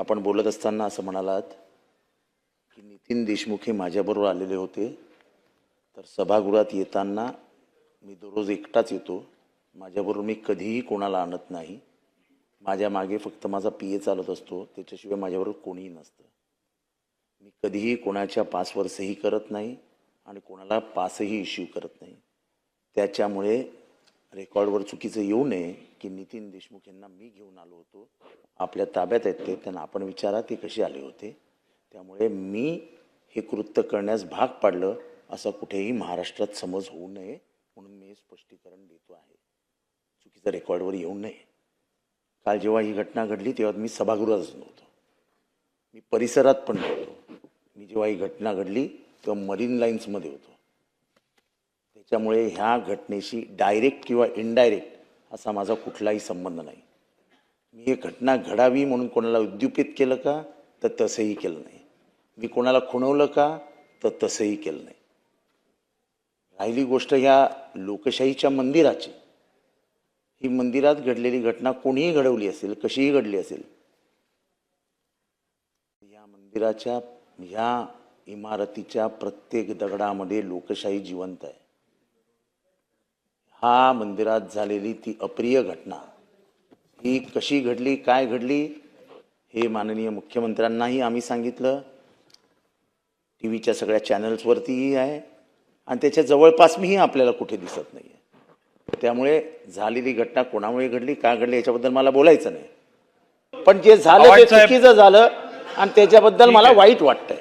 आपण बोलत असताना असं म्हणालात की नितीन देशमुख हे माझ्याबरोबर आलेले होते. तर सभागृहात येताना मी दररोज एकटाच येतो. माझ्याबरोबर मी कधीही कोणाला आणत नाही. माझ्या मागे फक्त माझा पी ए चालत असतो. त्याच्याशिवाय माझ्याबरोबर कोणीही नसतं. मी कधीही कोणाच्या पासवरसही करत नाही आणि कोणाला पासही इश्यू करत नाही. त्याच्यामुळे रेकॉर्डवर चुकीचं येऊ नये की नितीन देशमुख यांना मी घेऊन आलो होतो. आपल्या ताब्यात आहेत ते. त्यांना आपण विचारा ते कसे आले होते? त्यामुळे मी हे कृत्य करण्यास भाग पाडलं असं कुठेही महाराष्ट्रात समज होऊ नये म्हणून मी हे स्पष्टीकरण देतो आहे. चुकीचं रेकॉर्डवर येऊ नये. काल जेव्हा ही घटना घडली तेव्हा मी सभागृहातच नव्हतो. मी परिसरात पण नव्हतो. मी जेव्हा ही घटना घडली तेव्हा मरीन लाईन्समध्ये होतो. त्यामुळे ह्या घटनेशी डायरेक्ट किंवा इनडायरेक्ट असा माझा कुठलाही संबंध नाही. मी ही घटना घडावी म्हणून कोणाला उद्युपित केलं का तर तसंही केलं नाही. मी कोणाला खुणवलं का तर तसंही केलं नाही. राहिली गोष्ट ह्या लोकशाहीच्या मंदिराची. ही मंदिरात घडलेली घटना कोणीही घडवली असेल कशीही घडली असेल या मंदिराच्या ह्या इमारतीच्या प्रत्येक दगडामध्ये लोकशाही जिवंत आहे. हा मंदिरात झालेली ती अप्रिय घटना. ही कशी घडली काय घडली हे माननीय मुख्यमंत्र्यांनाही आम्ही सांगितलं. टी व्हीच्या सगळ्या चॅनल्सवरतीही आहे आणि त्याच्या जवळपास मीही आपल्याला कुठे दिसत नाही आहे त्यामुळे झालेली घटना कोणामुळे घडली का घडली याच्याबद्दल मला बोलायचं नाही. पण जे झालं ते चुकीचं झालं आणि त्याच्याबद्दल मला वाईट वाटतंय.